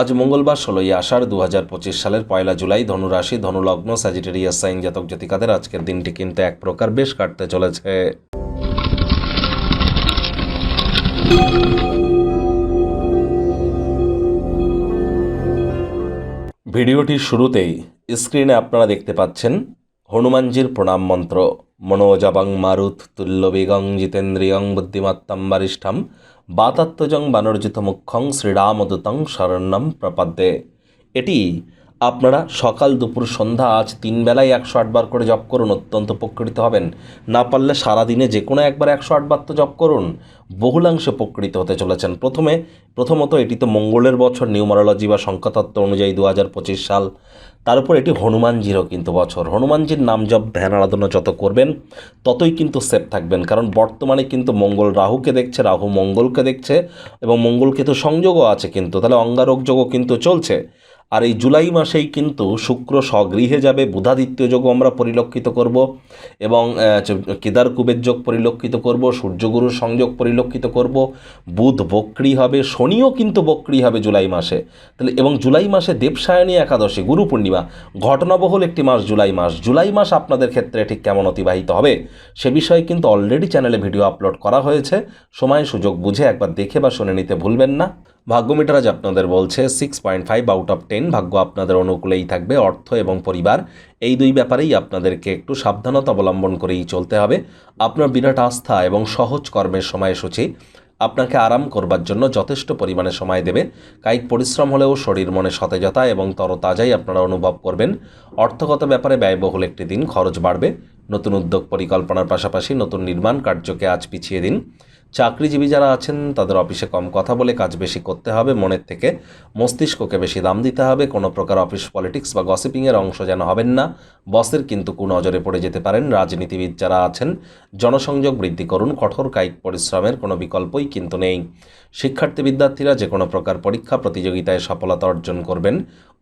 আজ মঙ্গলবার ষোলোই আষাঢ় দু হাজার পঁচিশ সালের পয়লা জুলাই ধনুরাশি ধনুলগ্ন স্যাজিটেরিয়াস সাইন জাতক জাতিকাদের আজকের দিনটি কিন্তু এক প্রকার বেশ কাটতে চলেছে। ভিডিওটির শুরুতেই স্ক্রিনে আপনারা দেখতে পাচ্ছেন হনুমানজির প্রণাম মন্ত্র। মনোজাবাং মারুত তুল্যবেগং জিতেন্দ্রিয়ং বুদ্ধিমত্তম বরিষ্ঠম বাতাত্মজং বানর্জিত মুখ্যং শ্রীরামদূতং শরণ্যম প্রপদ্যে। এটি আপনারা সকাল দুপুর সন্ধ্যা আজ তিন বেলায় একশো আটবার করে জপ করুন, অত্যন্ত উপকৃত হবেন। না পারলে সারাদিনে যে কোনো একবার একশো আটবার তো জপ করুন। বহুলাংশে উপকৃত হতে চলেছেন। প্রথমে, প্রথমত এটি তো মঙ্গলের বছর নিউমারোলজি বা সংখ্যাতত্ত্ব অনুযায়ী দু হাজার পঁচিশ সাল। তার উপর এটি হনুমানজিরও কিন্তু বছর। হনুমানজির নাম জপ, ধ্যান, আরাধনা যত করবেন, ততই কিন্তু সেফ থাকবেন। কারণ বর্তমানে কিন্তু মঙ্গল রাহুকে দেখছে, রাহু মঙ্গলকে দেখছে এবং মঙ্গলকে তো সংযোগও আছে কিন্তু। তাহলে অঙ্গারক যোগও কিন্তু চলছে। আর এই জুলাই মাসেই কিন্তু শুক্র স্বগৃহে যাবে, বুধাদিত্য যোগও আমরা পরিলক্ষিত করব এবং কেদার কুবের যোগ পরিলক্ষিত করব, সূর্যগুরুর সংযোগ পরিলক্ষিত করব, বুধ বক্রি হবে, শনিও কিন্তু বক্রি হবে জুলাই মাসে। তাহলে, এবং জুলাই মাসে দেবসায়নী একাদশী, গুরু পূর্ণিমা, ঘটনাবহুল একটি মাস জুলাই মাস। জুলাই মাস আপনাদের ক্ষেত্রে ঠিক কেমন অতিবাহিত হবে সে বিষয়ে কিন্তু অলরেডি চ্যানেলে ভিডিও আপলোড করা হয়েছে। সময় সুযোগ বুঝে একবার দেখে বা শুনে নিতে ভুলবেন না। ভাগ্যমিটার আজ আপনাদের বলছে six point five out of ten ভাগ্য আপনাদের অনুকূলেই থাকবে, অর্থ এবং পরিবার। এই দুই ব্যাপারেই আপনাদেরকে একটু সাবধানতা অবলম্বন করেই চলতে হবে। আপনার বিরাট আস্থা এবং সহজ কর্মের সময়সূচি আপনাকে আরাম করবার জন্য যথেষ্ট পরিমাণে সময় দেবে। কায়িক পরিশ্রম হলেও শরীর মনে সতেজতা এবং তরতাজাই আপনারা অনুভব করবেন। অর্থগত ব্যাপারে ব্যয়বহুল একটি দিন, খরচ বাড়বে। নতুন উদ্যোগ পরিকল্পনার পাশাপাশি নতুন নির্মাণ কার্যকে আজ পিছিয়ে দিন। চাকরিজীবী যারা আছেন, তাদের অফিসে কম কথা বলে কাজ বেশি করতে হবে, মনের থেকে মস্তিষ্ককে বেশি দাম দিতে হবে, কোনো প্রকার অফিস পলিটিক্স বা গসিপিংয়ের অংশ যেন হবেন না। বসের কিন্তু কুনজরে পড়ে যেতে পারেন, রাজনীতিবিদ যারা আছেন, জনসংযোগ বৃদ্ধি করুন, কঠোর কায়িক পরিশ্রমের কোনো বিকল্পই কিন্তু নেই। শিক্ষার্থী বিদ্যার্থীরা যে কোনো প্রকার পরীক্ষা, প্রতিযোগিতায় সফলতা অর্জন করবেন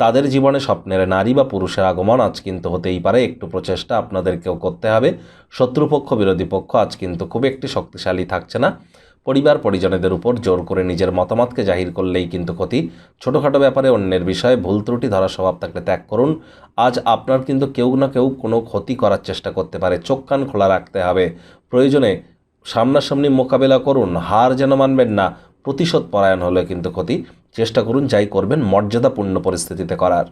তাদের জীবনে স্বপ্নের নারী বা পুরুষের আগমন আজ কিন্তু হতেই পারে। একটু প্রচেষ্টা আপনাদেরকেও করতে হবে। শত্রুপক্ষ, বিরোধী পক্ষ আজ কিন্তু খুব একটি শক্তিশালী থাকছে না। পরিবার, পরিজনেদের উপর জোর করে নিজের মতামতকে জাহির করলেই কিন্তু ক্ষতি। ছোটোখাটো ব্যাপারে অন্যের বিষয়ে ভুল ত্রুটি ধরা স্বভাব থাকলে ত্যাগ করুন। আজ আপনার কিন্তু কেউ না কেউ কোনো ক্ষতি করার চেষ্টা করতে পারে। চোখ কান খোলা রাখতে হবে। প্রয়োজনে সামনাসামনি মোকাবেলা করুন। হার যেন মানবেন না। প্রতিশোধ পরায়ণ হলে কিন্তু ক্ষতি। চেষ্টা করুন যাই করবেন মর্যাদাপূর্ণ পরিস্থিতিতে করার।